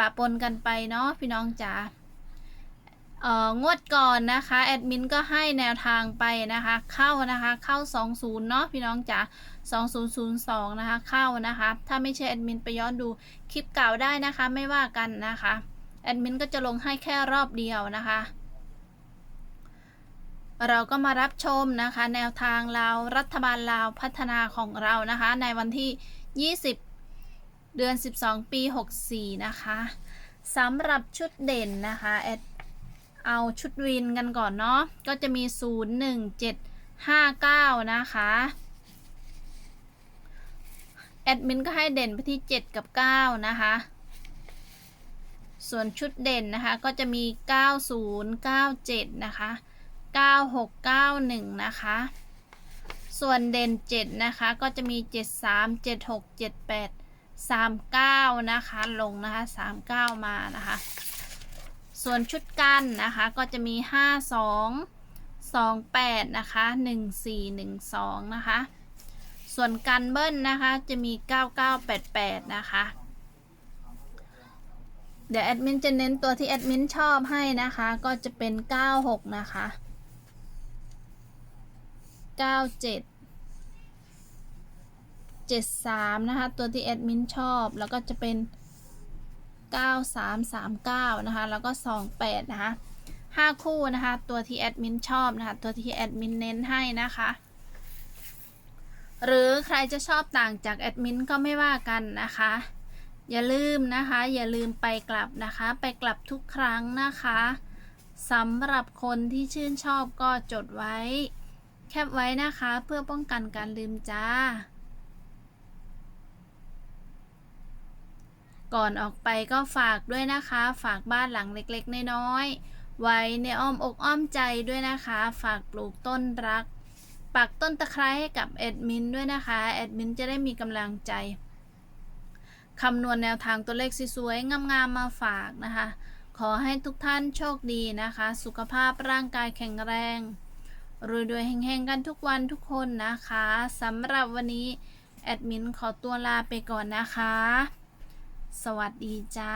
ปะปนกันไปเนาะพี่น้องจ๋าเอ่องวดก่อนนะคะแอดมินก็ให้แนวทางไปนะคะเข้านะคะเข้า 20 เนาะพี่น้องจ๋า2002 นะคะเข้านะคะถ้าไม่ใช่แอดมินไปย้อนดูคลิปเก่าได้นะคะไม่ว่ากันนะคะแอดมินก็จะลงให้แค่รอบเดียวนะคะ เราก็มารับชมนะคะ แนวทางลารัฐบาลลาวพัฒนาของเรานะคะในวันที่ 20 เดือน 12 ปี 64 นะคะสำหรับชุดเด่นนะคะแอดเอาชุดวินกันก่อนเนาะก็จะมี 0 1 7 5 9 นะคะแอดมินก็ให้เด่นไปที่ 7 กับ 9 นะคะ ส่วนชุดเด่นนะคะก็จะมี 90 97 นะคะ 9691 นะคะ ส่วนเด่น 7 นะคะ ก็จะมี 73 76 78 39 นะคะลงนะคะ 39 มานะคะ ส่วนชุดกันนะคะก็จะมี 52 28 นะคะ 1412 นะคะ ส่วนกันเบิ้ลนะคะจะมี 9988 นะคะ เดี๋ยวแอดมินจะเน้นตัวที่แอดมินชอบให้นะคะ ก็จะเป็น 96 นะคะ 97 73 นะคะ ตัวที่แอดมินชอบ แล้วก็จะเป็น 9339 นะคะ แล้วก็ 28 นะคะ 5 คู่นะคะ ตัวที่แอดมินชอบนะคะ ตัวที่แอดมินเน้นให้นะคะ หรือใครจะชอบต่างจากแอดมินก็ไม่ว่ากันนะคะ อย่าลืมนะคะ อย่าลืมไปกลับนะคะ ไปกลับทุกครั้งนะคะสำหรับคนที่ชื่นชอบก็จดไว้ แคปไว้นะคะเพื่อป้องกันการลืมจ้า ก่อนออกไปก็ฝากด้วยนะคะ ฝากบ้านหลังเล็กๆ น้อยๆ ไว้ในอ้อมอกอ้อมใจด้วยนะคะ ฝากปลูกต้นรัก ปักต้นตะไคร้ให้กับแอดมินด้วยนะคะ แอดมินจะได้มีกำลังใจคำนวณแนวทางตัวเลขสวยๆงามๆมาฝากนะคะ ขอให้ทุกท่านโชคดีนะคะ สุขภาพร่างกายแข็งแรงรวยด้วยแห่งๆกันทุกวันทุกคนนะคะสำหรับวันนี้ แอดมินขอตัวลาไปก่อนนะคะ สวัสดีจ้า